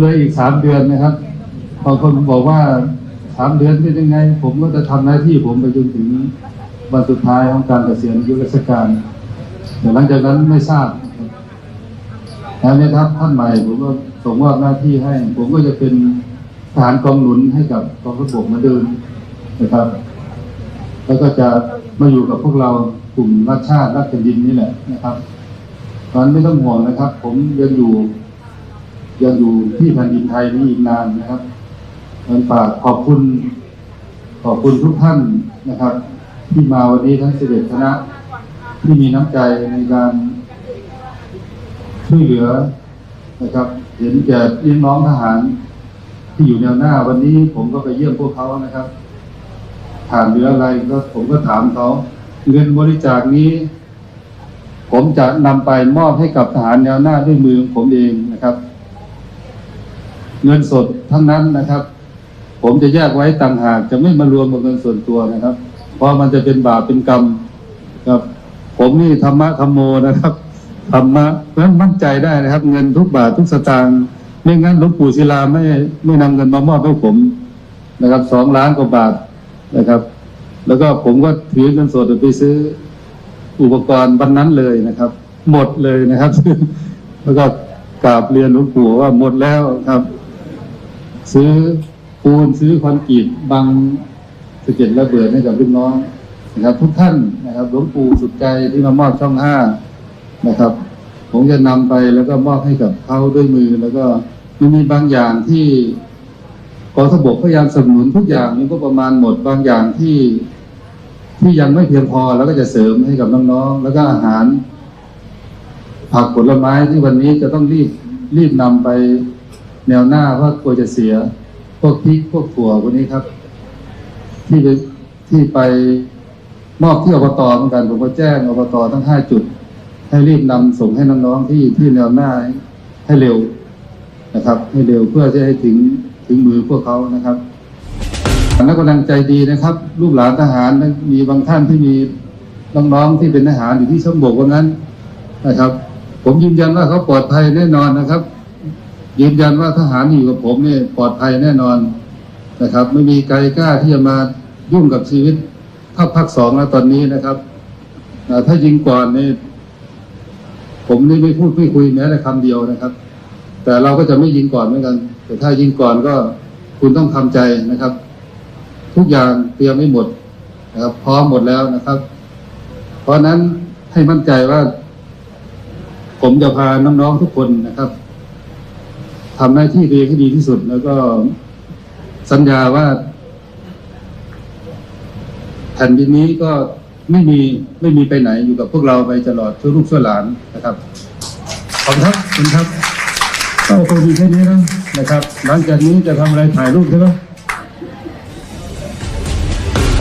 เลยอีกสามเดือนนะครับบางคนบอกว่าสามเดือนเป็นยังไง ผมก็จะทำหน้าที่ผมไปจนถึงวันสุดท้ายของการเกษียณอายุราชการ แต่หลังจากนั้นไม่ทราบแล้วเนี่ยครับท่านใหม่ผมก็ส่งมอบหน้าที่ให้ ผมก็จะเป็นทหารกองหนุนให้กับกองทัพบกมาเดิมนะครับ แล้วก็จะมาอยู่กับพวกเรากลุ่มรักชาติรักแผ่นดินนี่แหละนะครับตอนไม่ต้องห่วงนะครับ ผมยังอยู่ ยังอยู่ที่แผ่นดินไทยนี้อีกนานนะครับงั้นฝากขอบคุณ ขอบคุณทุกท่านนะครับ ที่มาวันนี้ทั้งสิบเอ็ดคณะ ที่มีน้ำใจในการช่วยเหลือนะครับ เห็นแก่พี่น้องทหาร ที่อยู่แนวหน้าวันนี้ผมก็ไปเยี่ยมพวกเขานะครับ ถามเหลืออะไรก็ผมก็ถามเขาเงินบริจาคนี้ ผมจะนำไปมอบให้กับทหารแนวหน้าด้วยมือของผมเองนะครับ เงินสดทั้งนั้นนะครับ ผมจะแยกไว้ต่างหากจะไม่มารวมกับเงินส่วนตัวนะครับ เพราะมันจะเป็นบาปเป็นกรรมครับ ผมนี่ธรรมะธรรมโมนะครับธรรมะเพราะนั้นมั่นใจได้นะครับ เงินทุกบาททุกสตางค์ไม่งั้นหลวงปู่ศิลาไม่ไม่นำเงินมามอบให้ผมนะครับสองล้านกว่าบาทนะครับ แล้วก็ผมก็ถือเงินสดไปซื้ออุปกรณ์วันนั้นเลยนะครับ หมดเลยนะครับ แล้วก็กราบเรียนหลวงปู่ว่าหมดแล้วครับ ซื้อปูนซื้อคอนกรีตบังสะเก็ดระเบิดให้กับลูกน้องนะครับ ทุกท่านนะครับหลวงปู่สุดใจที่มามอบช่องห้านะครับ ผมจะนำไปแล้วก็มอบให้กับเขาด้วยมือ แล้วก็มันมีบางอย่างที่กองทพบกพยายามสนับสนุนทุกอย่างนี่ก็ประมาณหมดบางอย่างที่ที่ยังไม่เพียงพอแล้วก็จะเสริมให้กับน้องๆ แล้วก็อาหาร ผักผลไม้ที่วันนี้จะต้องรีบรีบนำไป แนวหน้าเพราะกลัวจะเสีย พวกพริกพวกถั่วพวกนี้ครับ ที่ไปที่ไปมอบที่อบตเหมือนกันผมก็แจ้งอบตทั้งห้าจุด ให้รีบนำส่งให้น้องๆที่ที่แนวหน้าให้เร็วนะครับ ให้เร็วเพื่อจะให้ถึงถึงมือพวกเขานะครับนักกำลังใจดีนะครับ ลูกหลานทหารมีบางท่านที่มีน้องๆที่เป็นทหารอยู่ที่ช่องบกว่างั้นนะครับ ผมยืนยันว่าเขาปลอดภัยแน่นอนนะครับ ยืนยันว่าทหารที่อยู่กับผมนี่ปลอดภัยแน่นอนนะครับ ไม่มีใครกล้าที่จะมายุ่งกับชีวิตถ้าภาคสองแล้วตอนนี้นะครับถ้ายิงก่อนนี่ผมนี่ไม่พูดไม่คุยแม้แต่คำเดียวนะครับ แต่เราก็จะไม่ยิงก่อนเหมือนกัน แต่ถ้ายิงก่อนก็คุณต้องทำใจนะครับ ทุกอย่างเตรียมไม่หมดนะครับพร้อมหมดแล้วนะครับ เพราะฉะนั้นให้มั่นใจว่า ผมจะพาน้องๆทุกคนนะครับ ทำหน้าที่ตัวเองให้ดีที่สุด แล้วก็สัญญาว่าแผ่นดินนี้ก็ไม่มีไม่มีไปไหนอยู่กับพวกเราไปตลอดชั่วลูกชั่วหลานนะครับขอบคุณครับขอบคุณครับก็คงมีแค่นี้นะนะครับ หลังจากนี้จะทำอะไรถ่ายรูปใช่ไหม